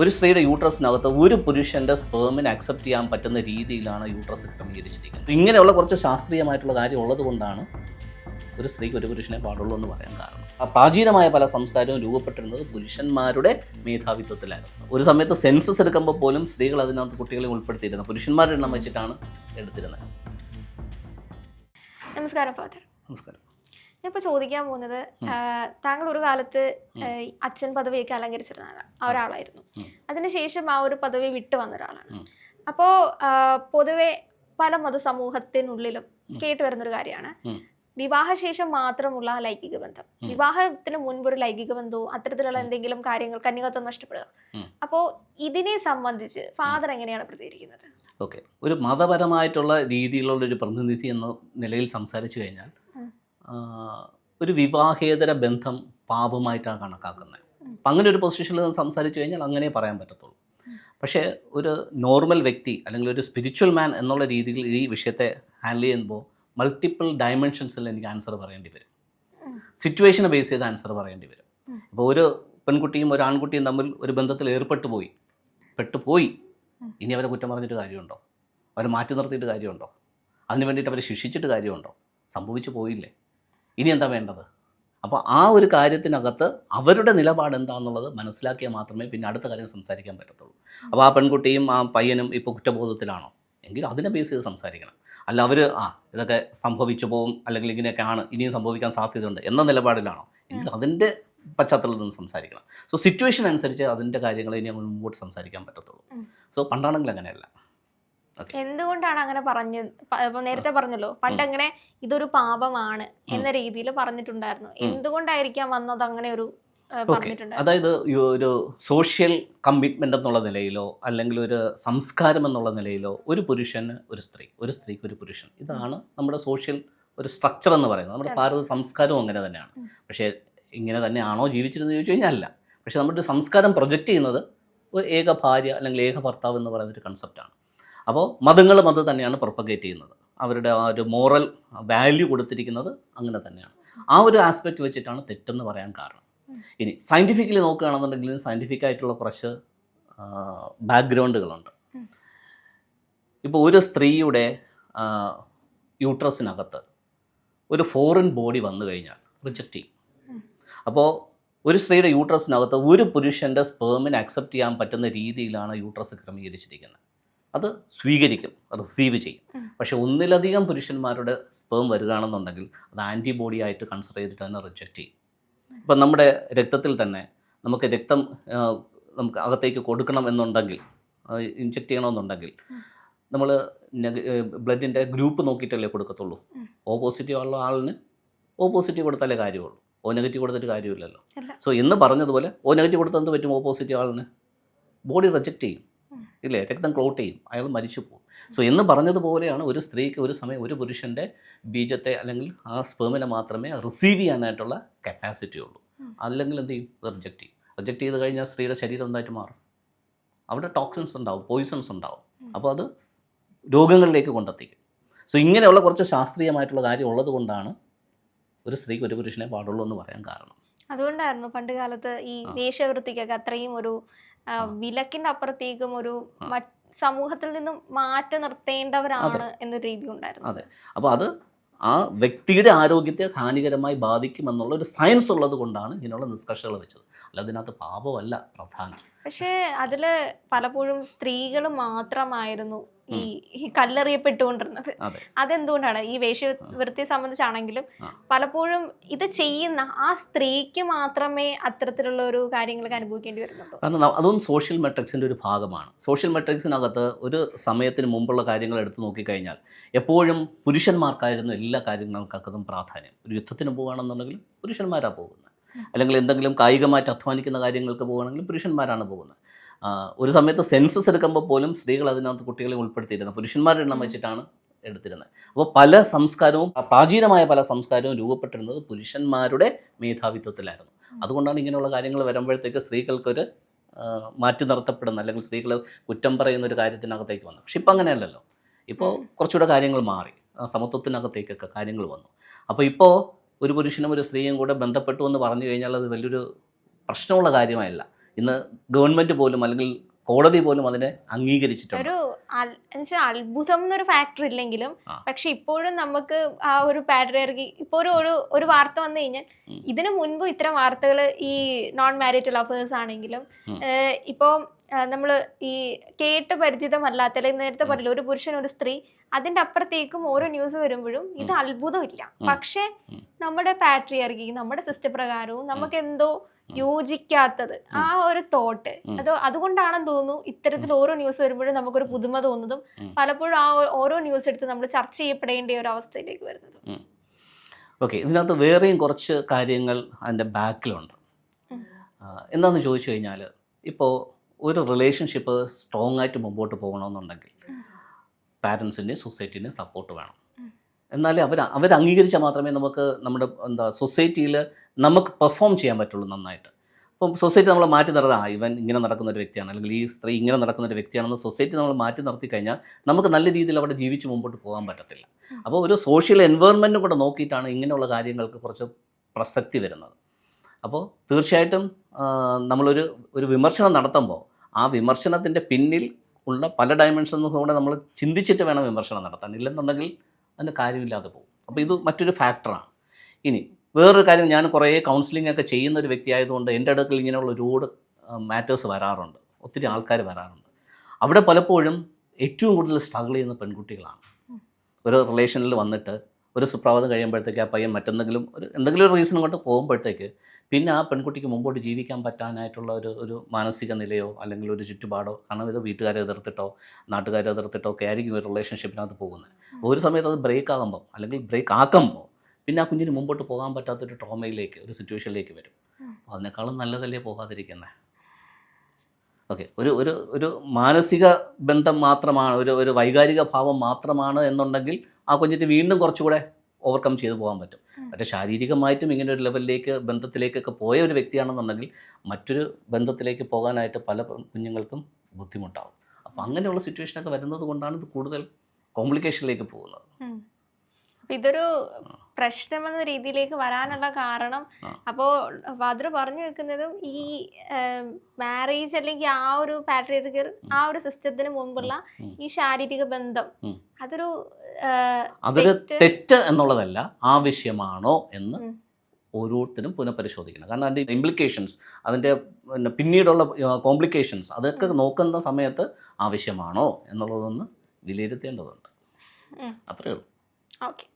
ഒരു സ്ത്രീയുടെ യൂട്രസിനകത്ത് ഒരു പുരുഷന്റെ സ്പേമിന് അക്സെപ്റ്റ് ചെയ്യാൻ പറ്റുന്ന രീതിയിലാണ് യൂട്രസ് ക്രമീകരിച്ചിരിക്കുന്നത്. ഇങ്ങനെയുള്ള കുറച്ച് ശാസ്ത്രീയമായിട്ടുള്ള കാര്യം ഉള്ളത് കൊണ്ടാണ് ഒരു സ്ത്രീക്ക് ഒരു പുരുഷനെ പാടുള്ളൂ എന്ന് പറയാൻ കാരണം. ആ പ്രാചീനമായ പല സംസ്കാരവും രൂപപ്പെട്ടിരുന്നത് പുരുഷന്മാരുടെ മേധാവിത്വത്തിലായിരുന്നു. ഒരു സമയത്ത് സെൻസസ് എടുക്കുമ്പോൾ പോലും സ്ത്രീകൾ അതിനകത്ത് കുട്ടികളെ ഉൾപ്പെടുത്തിയിരുന്നത് പുരുഷന്മാരുടെ എണ്ണം വെച്ചിട്ടാണ് എടുത്തിരുന്നത്. നമസ്കാരം ഫാദർ നമസ്കാരം. ഞാനിപ്പോൾ ചോദിക്കാൻ പോകുന്നത് താങ്കൾ ഒരു കാലത്ത് അച്ഛൻ പദവിയൊക്കെ അലങ്കരിച്ചിരുന്ന ആ ഒരാളായിരുന്നു. അതിനുശേഷം ആ ഒരു പദവി വിട്ടു വന്ന ഒരാളാണ്. അപ്പോ അപ്പോൾ പൊതുവെ പല മതസമൂഹത്തിനുള്ളിലും കേട്ടു വരുന്നൊരു കാര്യമാണ്. വിവാഹശേഷം മാത്രമുള്ള ലൈംഗിക ബന്ധം. വിവാഹത്തിന് മുൻപ് ഒരു ലൈംഗിക ബന്ധവും അത്തരത്തിലുള്ള എന്തെങ്കിലും കാര്യങ്ങൾ കന്യകത്വം നഷ്ടപ്പെടുക. അപ്പോ അപ്പോൾ ഇതിനെ സംബന്ധിച്ച് ഫാദർ എങ്ങനെയാണ് പ്രതികരിക്കുന്നത്? ഓക്കെ. ഒരു മതപരമായിട്ടുള്ള രീതിയിലുള്ള ഒരു പ്രതിനിധി എന്ന നിലയിൽ സംസാരിച്ചു കഴിഞ്ഞാൽ ഒരു വിവാഹേതര ബന്ധം പാപമായിട്ടാണ് കണക്കാക്കുന്നത്. അപ്പം അങ്ങനെ ഒരു പൊസിഷനിൽ സംസാരിച്ചു കഴിഞ്ഞാൽ അങ്ങനെ പറയാൻ പറ്റത്തുള്ളൂ. പക്ഷേ ഒരു നോർമൽ വ്യക്തി അല്ലെങ്കിൽ ഒരു സ്പിരിച്വൽ മാൻ എന്നുള്ള രീതിയിൽ ഈ വിഷയത്തെ ഹാൻഡിൽ ചെയ്യുമ്പോൾ മൾട്ടിപ്പിൾ ഡയമെൻഷൻസിൽ എനിക്ക് ആൻസർ പറയേണ്ടി വരും. സിറ്റുവേഷനെ ബേസ് ചെയ്ത് ആൻസർ പറയേണ്ടി വരും. അപ്പോൾ ഒരു പെൺകുട്ടിയും ഒരു ആൺകുട്ടിയും തമ്മിൽ ഒരു ബന്ധത്തിൽ ഏർപ്പെട്ടു പോയി. പെട്ടുപോയി പോയി. ഇനി അവരെ കുറ്റം പറഞ്ഞിട്ട് കാര്യമുണ്ടോ? അവരെ മാറ്റി നിർത്തിയിട്ട് കാര്യമുണ്ടോ? അതിന് വേണ്ടിയിട്ട് അവരെ ശിക്ഷിച്ചിട്ട് കാര്യമുണ്ടോ? സംഭവിച്ചു പോയില്ലേ? ഇനി എന്താ വേണ്ടത്? അപ്പോൾ ആ ഒരു കാര്യത്തിനകത്ത് അവരുടെ നിലപാട് എന്താണെന്നുള്ളത് മനസ്സിലാക്കിയാൽ മാത്രമേ പിന്നെ അടുത്ത കാര്യം സംസാരിക്കാൻ പറ്റത്തുള്ളൂ. അപ്പോൾ ആ പെൺകുട്ടിയും ആ പയ്യനും ഇപ്പോൾ കുറ്റബോധത്തിലാണോ? എങ്കിൽ അതിനെ ബേസ് ചെയ്ത് സംസാരിക്കണം. അല്ല അവർ ആ ഇതൊക്കെ സംഭവിച്ചു പോകും അല്ലെങ്കിൽ ഇങ്ങനെയൊക്കെ ആണ് ഇനിയും സംഭവിക്കാൻ സാധ്യതയുണ്ട് എന്ന നിലപാടിലാണോ? എങ്കിൽ അതിന്റെ പശ്ചാത്തലത്തിൽ നിന്ന് സംസാരിക്കണം. സോ സിറ്റുവേഷൻ അനുസരിച്ച് അതിന്റെ കാര്യങ്ങൾ ഇനി മുമ്പോട്ട് സംസാരിക്കാൻ പറ്റത്തുള്ളൂ. സോ പണ്ടാണെങ്കിൽ അങ്ങനെയല്ല. എന്തുകൊണ്ടാണ് അങ്ങനെ പറഞ്ഞു നേരത്തെ പറഞ്ഞല്ലോ പണ്ട് അങ്ങനെ ഇതൊരു പാപമാണ് എന്ന രീതിയിൽ പറഞ്ഞിട്ടുണ്ടായിരുന്നു. എന്തുകൊണ്ടായിരിക്കാം വന്നത് അങ്ങനെ ഒരു അതായത് ഒരു സോഷ്യൽ കമ്മിറ്റ്മെന്റ് എന്നുള്ള നിലയിലോ അല്ലെങ്കിൽ ഒരു സംസ്കാരം എന്നുള്ള നിലയിലോ ഒരു പുരുഷന് ഒരു സ്ത്രീ ഒരു സ്ത്രീക്ക് ഒരു പുരുഷൻ ഇതാണ് നമ്മുടെ സോഷ്യൽ ഒരു സ്ട്രക്ചർ എന്ന് പറയുന്നത്. നമ്മുടെ. ഭാരത സംസ്കാരവും അങ്ങനെ തന്നെയാണ്. പക്ഷേ ഇങ്ങനെ തന്നെയാണോ ജീവിച്ചിരുന്നത് ചോദിച്ചു കഴിഞ്ഞാൽ അല്ല. പക്ഷേ നമ്മുടെ സംസ്കാരം പ്രൊജക്റ്റ് ചെയ്യുന്നത് ഒരു ഏക ഭാര്യ അല്ലെങ്കിൽ ഏക ഭർത്താവ് എന്ന് പറയുന്ന ഒരു കൺസെപ്റ്റാണ് അപ്പോൾ മതങ്ങൾ അത് തന്നെയാണ് പ്രൊപ്പഗേറ്റ് ചെയ്യുന്നത്. അവരുടെ ആ ഒരു മോറൽ വാല്യൂ കൊടുത്തിരിക്കുന്നത് അങ്ങനെ തന്നെയാണ്. ആ ഒരു ആസ്പെക്റ്റ് വെച്ചിട്ടാണ് തെറ്റെന്ന് പറയാൻ കാരണം. ഇനി സയന്റിഫിക്കലി നോക്കുകയാണെന്നുണ്ടെങ്കിൽ സയന്റിഫിക് ആയിട്ടുള്ള കുറച്ച് ബാക്ക്ഗ്രൗണ്ടുകളുണ്ട്. ഇപ്പോൾ ഒരു സ്ത്രീയുടെ യൂട്രസിനകത്ത് ഒരു ഫോറിൻ ബോഡി വന്നു കഴിഞ്ഞാൽ റിജക്റ്റ് ചെയ്യും. അപ്പോൾ ഒരു സ്ത്രീയുടെ യൂട്രസിനകത്ത് ഒരു പുരുഷന്റെ സ്പേമിനെ അക്സെപ്റ്റ് ചെയ്യാൻ പറ്റുന്ന രീതിയിലാണ് യൂട്രസ് ക്രമീകരിച്ചിരിക്കുന്നത്. അത് സ്വീകരിക്കും റിസീവ് ചെയ്യും. പക്ഷെ ഒന്നിലധികം പുരുഷന്മാരുടെ സ്പേം വരികയാണെന്നുണ്ടെങ്കിൽ അത് ആന്റിബോഡി ആയിട്ട് കൺസിഡർ ചെയ്തിട്ട് തന്നെ റിജക്റ്റ് ചെയ്യും ഇപ്പം നമ്മുടെ രക്തത്തിൽ തന്നെ നമുക്ക് രക്തം നമുക്ക് അകത്തേക്ക് കൊടുക്കണം എന്നുണ്ടെങ്കിൽ ഇഞ്ചെക്ട് ചെയ്യണമെന്നുണ്ടെങ്കിൽ. നമ്മൾ ബ്ലഡിന്റെ ഗ്രൂപ്പ് നോക്കിയിട്ടല്ലേ കൊടുക്കത്തുള്ളൂ. ഓ പോസിറ്റീവ് ഉള്ള ആളിന് ഓ പോസിറ്റീവ് കൊടുത്താലേ കാര്യമുള്ളൂ ഓ നെഗറ്റീവ് കൊടുത്തിട്ട് കാര്യമില്ലല്ലോ സോ എന്ന് പറഞ്ഞതുപോലെ ഓ നെഗറ്റീവ് കൊടുത്താൽ എന്ത് പറ്റും ഓ പോസിറ്റീവ് ആളിന് ബോഡി റിജക്റ്റ് ചെയ്യും. ഇല്ലേ? രക്തം ക്ലോട്ട് ചെയ്യും. അയാൾ മരിച്ചു പോകും സോ എന്ന് പറഞ്ഞതുപോലെയാണ് ഒരു സ്ത്രീക്ക് ഒരു സമയം ഒരു പുരുഷന്റെ ബീജത്തെ അല്ലെങ്കിൽ ആ സ്പേമിനെ മാത്രമേ റിസീവ് ചെയ്യാനായിട്ടുള്ള കപ്പാസിറ്റി ഉള്ളൂ. അല്ലെങ്കിൽ എന്ത് ചെയ്യും? റിജക്റ്റ് ചെയ്യും. റിജക്റ്റ് ചെയ്ത് കഴിഞ്ഞാൽ സ്ത്രീയുടെ ശരീരം എന്തായിട്ട് മാറും? അവിടെ ടോക്സിൻസ് ഉണ്ടാവും പോയിസൺസ് ഉണ്ടാവും. അപ്പോൾ അത് രോഗങ്ങളിലേക്ക് കൊണ്ടെത്തിക്കും. സോ ഇങ്ങനെയുള്ള കുറച്ച് ശാസ്ത്രീയമായിട്ടുള്ള കാര്യം ഉള്ളത് കൊണ്ടാണ് ഒരു സ്ത്രീക്ക് ഒരു പുരുഷനെ പാടുള്ളൂ എന്ന് പറയാൻ കാരണം. അതുകൊണ്ടായിരുന്നു പണ്ട് കാലത്ത് ഈ. വേഷവൃത്തിക്കൊക്കെ അത്രയും ഒരു. വിലക്കിന്റെ അപ്പുറത്തേക്കും ഒരു സമൂഹത്തിൽ നിന്നും മാറ്റി നിർത്തേണ്ടവരാണ് എന്നൊരു രീതി ഉണ്ടായിരുന്നു. അതെ. അപ്പോൾ അത് ആ വ്യക്തിയുടെ ആരോഗ്യത്തെ ഹാനികരമായി ബാധിക്കുമെന്നുള്ള ഒരു സയൻസ് ഉള്ളത് കൊണ്ടാണ് ഇങ്ങനെയുള്ള നിഷ്കർഷകൾ വെച്ചത്. അല്ല അതിനകത്ത് പാപമല്ല പ്രധാനം. പക്ഷേ അതിൽ പലപ്പോഴും സ്ത്രീകൾ മാത്രമായിരുന്നു ഈ കല്ലെറിയപ്പെട്ടുകൊണ്ടിരുന്നത്. അതെ. അതെന്തുകൊണ്ടാണ്? ഈ വേഷവൃത്തിയെ സംബന്ധിച്ചാണെങ്കിലും പലപ്പോഴും ഇത് ചെയ്യുന്ന ആ സ്ത്രീക്ക് മാത്രമേ അത്തരത്തിലുള്ള ഒരു കാര്യങ്ങളൊക്കെ അനുഭവിക്കേണ്ടി വരുന്നുള്ളൂ. കാരണം അതും സോഷ്യൽ മെട്രിക്സിന്റെ ഒരു ഭാഗമാണ്. സോഷ്യൽ മെട്രിക്സിനകത്ത് ഒരു സമയത്തിന് മുമ്പുള്ള കാര്യങ്ങൾ എടുത്തു നോക്കിക്കഴിഞ്ഞാൽ എപ്പോഴും പുരുഷന്മാർക്കായിരുന്നു എല്ലാ കാര്യങ്ങൾക്കതും പ്രാധാന്യം. ഒരു യുദ്ധത്തിന് പോകുകയാണെന്നുണ്ടെങ്കിൽ പുരുഷന്മാരാണ് പോകുന്നത്. അല്ലെങ്കിൽ എന്തെങ്കിലും കായികമായിട്ട് അധ്വാനിക്കുന്ന കാര്യങ്ങൾക്ക് പോകുകയാണെങ്കിൽ പുരുഷന്മാരാണ് പോകുന്നത്. ഒരു സമയത്ത് സെൻസസ് എടുക്കുമ്പോൾ പോലും സ്ത്രീകൾ അതിനകത്ത് കുട്ടികളെ ഉൾപ്പെടുത്തിയിരുന്നത് പുരുഷന്മാരുടെ എണ്ണം വെച്ചിട്ടാണ് എടുത്തിരുന്നത്. അപ്പോൾ പല സംസ്കാരവും പ്രാചീനമായ പല സംസ്കാരവും രൂപപ്പെട്ടിരുന്നത് പുരുഷന്മാരുടെ മേധാവിത്വത്തിലായിരുന്നു. അതുകൊണ്ടാണ് ഇങ്ങനെയുള്ള കാര്യങ്ങൾ വരുമ്പോഴത്തേക്ക് സ്ത്രീകൾക്കൊരു മാറ്റി നിർത്തപ്പെടുന്ന അല്ലെങ്കിൽ സ്ത്രീകൾ കുറ്റം പറയുന്ന ഒരു കാര്യത്തിനകത്തേക്ക് വന്നു. പക്ഷെ ഇപ്പം അങ്ങനെയല്ലല്ലോ. ഇപ്പോൾ കുറച്ചുകൂടെ കാര്യങ്ങൾ മാറി. സമത്വത്തിനകത്തേക്കൊക്കെ കാര്യങ്ങൾ വന്നു. അപ്പോൾ ഇപ്പോൾ ഒരു പുരുഷനും ഒരു സ്ത്രീയും കൂടെ ബന്ധപ്പെട്ടു എന്ന് പറഞ്ഞു കഴിഞ്ഞാൽ അത് വലിയൊരു പ്രശ്നമുള്ള കാര്യമായല്ല. ഇന്ന് ഗവൺമെന്റ് പോലും അല്ലെങ്കിൽ കോടതി പോലും അതിനെ അംഗീകരിച്ചിട്ടുണ്ട്. ഒരു എന്നുവെച്ചാൽ അത്ഭുതം എന്നൊരു ഫാക്ടർ ഇല്ലെങ്കിലും. പക്ഷെ ഇപ്പോഴും നമുക്ക് ആ ഒരു പാട്രിയർക്കി ഇപ്പോ ഒരു ഒരു ഒരു വാർത്ത വന്നു കഴിഞ്ഞാൽ ഇതിനു മുൻപ് ഇത്തരം വാർത്തകൾ ഈ നോൺ മാരിറ്റൽ അഫേഴ്സ് ആണെങ്കിലും ഇപ്പോ നമ്മൾ ഈ കേട്ട് പരിചിതമല്ലാത്ത അല്ലെങ്കിൽ നേരത്തെ പറയില്ല ഒരു പുരുഷൻ ഒരു സ്ത്രീ അതിന്റെ അപ്പുറത്തേക്കും ഓരോ ന്യൂസ് വരുമ്പോഴും ഇത് അത്ഭുതമില്ല. പക്ഷേ നമ്മുടെ പാട്രിയർക്കി നമ്മുടെ സിസ്റ്റർ പ്രകാരവും നമുക്ക് എന്തോ യോജിക്കാത്തത് ആ ഒരു തോട്ട്. അത് അതുകൊണ്ടാണെന്ന് തോന്നുന്നു ഇത്തരത്തിൽ ഓരോ ന്യൂസ് വരുമ്പോഴും നമുക്കൊരു പുതുമ തോന്നുന്നതും പലപ്പോഴും ആ ഓരോ ന്യൂസ് എടുത്ത് നമ്മൾ ചർച്ച ചെയ്യപ്പെടേണ്ട ഒരു അവസ്ഥയിലേക്ക് വരുന്നത്. ഓക്കെ ഇതിനകത്ത് വേറെയും കുറച്ച് കാര്യങ്ങൾ അതിന്റെ ബാക്കിലുണ്ട്. എന്താണെന്ന് ചോദിച്ചു കഴിഞ്ഞാൽ ഇപ്പോൾ ഒരു റിലേഷൻഷിപ്പ് സ്ട്രോങ് ആയിട്ട് മുമ്പോട്ട് പോകണമെന്നുണ്ടെങ്കിൽ പാരൻസിന്റെയും സൊസൈറ്റീന്റെയും സപ്പോർട്ട് വേണം. എന്നാലേ അവർ അവർ അംഗീകരിച്ചാൽ മാത്രമേ നമുക്ക് നമ്മുടെ എന്താ സൊസൈറ്റിയിൽ നമുക്ക് പെർഫോം ചെയ്യാൻ പറ്റുള്ളൂ നന്നായിട്ട്. ഇപ്പം സൊസൈറ്റി നമ്മൾ മാറ്റി നിർത്താം. ആ ഇവൻ ഇങ്ങനെ നടക്കുന്ന ഒരു വ്യക്തിയാണ്. അല്ലെങ്കിൽ ഈ സ്ത്രീ ഇങ്ങനെ നടക്കുന്ന ഒരു വ്യക്തിയാണെന്ന് സൊസൈറ്റി നമ്മൾ മാറ്റി നിർത്തി കഴിഞ്ഞാൽ നമുക്ക് നല്ല രീതിയിൽ അവിടെ ജീവിച്ച് മുമ്പോട്ട് പോകാൻ പറ്റത്തില്ല. അപ്പോൾ ഒരു സോഷ്യൽ എൻവയോൺമെന്റും കൂടെ നോക്കിയിട്ടാണ് ഇങ്ങനെയുള്ള കാര്യങ്ങൾക്ക് കുറച്ച് പ്രസക്തി വരുന്നത്. അപ്പോൾ തീർച്ചയായിട്ടും നമ്മളൊരു ഒരു വിമർശനം നടത്തുമ്പോൾ ആ വിമർശനത്തിന്റെ പിന്നിൽ ഉള്ള പല ഡയമെൻഷൻസും കൂടെ നമ്മൾ ചിന്തിച്ചിട്ട് വേണം വിമർശനം നടത്താൻ. ഇല്ലെന്നുണ്ടെങ്കിൽ അതിന് കാര്യമില്ലാതെ പോകും. അപ്പോൾ ഇത് മറ്റൊരു ഫാക്ടറാണ് ഇനി വേറൊരു കാര്യം ഞാൻ കുറേ കൗൺസിലിംഗ് ഒക്കെ ചെയ്യുന്ന ഒരു വ്യക്തി ആയതുകൊണ്ട് എന്റെ അടുക്കൽ ഇങ്ങനെയുള്ള ഒരുപാട് മാറ്റേഴ്സ് വരാറുണ്ട്. ഒത്തിരി ആൾക്കാർ വരാറുണ്ട്. അവിടെ പലപ്പോഴും ഏറ്റവും കൂടുതൽ സ്ട്രഗിൾ ചെയ്യുന്ന പെൺകുട്ടികളാണ്. ഒരു റിലേഷനിൽ വന്നിട്ട് ഒരു സുപ്രഭാതം കഴിയുമ്പോഴത്തേക്ക് ആ പയ്യൻ മറ്റെന്തെങ്കിലും ഒരു എന്തെങ്കിലും ഒരു റീസൺ കൊണ്ട് പോകുമ്പോഴത്തേക്ക് പിന്നെ ആ പെൺകുട്ടിക്ക് മുമ്പോട്ട് ജീവിക്കാൻ പറ്റാനായിട്ടുള്ള ഒരു ഒരു മാനസിക നിലയോ അല്ലെങ്കിൽ ഒരു ചുറ്റുപാടോ കാരണം ഇത് വീട്ടുകാരെ എതിർത്തിട്ടോ നാട്ടുകാരെ എതിർത്തിട്ടോ ഒക്കെ ആയിരിക്കും ഒരു റിലേഷൻഷിപ്പിനകത്ത് പോകുന്നത്. ഒരു സമയത്ത് അത് ബ്രേക്ക് ആകുമ്പോൾ അല്ലെങ്കിൽ ബ്രേക്ക് ആക്കുമ്പോൾ പിന്നെ ആ കുഞ്ഞിന് മുമ്പോട്ട് പോകാൻ പറ്റാത്തൊരു ട്രോമയിലേക്ക് ഒരു സിറ്റുവേഷനിലേക്ക് വരും. അതിനേക്കാളും നല്ലതല്ലേ പോകാതിരിക്കുന്നത് ഓക്കെ ഒരു ഒരു ഒരു മാനസിക ബന്ധം മാത്രമാണ് ഒരു ഒരു വൈകാരിക ഭാവം മാത്രമാണ് എന്നുണ്ടെങ്കിൽ ആ കുഞ്ഞിന് വീണ്ടും കുറച്ചുകൂടെ ഓവർകം ചെയ്തു പോകാൻ പറ്റും. പക്ഷേ ശാരീരികമായിട്ടും ഇങ്ങനെ ഒരു ലെവലിലേക്ക് ബന്ധത്തിലേക്കൊക്കെ പോയ ഒരു വ്യക്തിയാണെന്നുണ്ടെങ്കിൽ മറ്റൊരു ബന്ധത്തിലേക്ക് പോകാനായിട്ട് പല കുഞ്ഞുങ്ങൾക്കും ബുദ്ധിമുട്ടാവും. അപ്പം അങ്ങനെയുള്ള സിറ്റുവേഷനൊക്കെ വരുന്നത് കൊണ്ടാണ് ഇത് കൂടുതൽ കോംപ്ലിക്കേഷനിലേക്ക് പോകുന്നത്. ഇതൊരു പ്രശ്നം എന്ന രീതിയിലേക്ക് വരാനുള്ള കാരണം. അപ്പോ ഫാദർ പറഞ്ഞു വെക്കുന്നതും ഈ മാരേജ് അല്ലെങ്കിൽ ആ ഒരു പാട്രിയർക്കൽ ആ ഒരു സിസ്റ്റത്തിന് മുമ്പുള്ള ഈ ശാരീരിക ബന്ധം അതൊരു അതൊരു തെറ്റ്. എന്നുള്ളതല്ല ആവശ്യമാണോ എന്ന്. ഓരോരുത്തരും പുനഃപരിശോധിക്കണം. കാരണം അതിന്റെ ഇംപ്ലിക്കേഷൻസ് അതിന്റെ പിന്നെ പിന്നീടുള്ള കോംപ്ലിക്കേഷൻസ് അതൊക്കെ നോക്കുന്ന സമയത്ത് ആവശ്യമാണോ എന്നുള്ളതൊന്ന് വിലയിരുത്തേണ്ടതുണ്ട്. അത്രയേ ഉള്ളൂ. ഓക്കെ.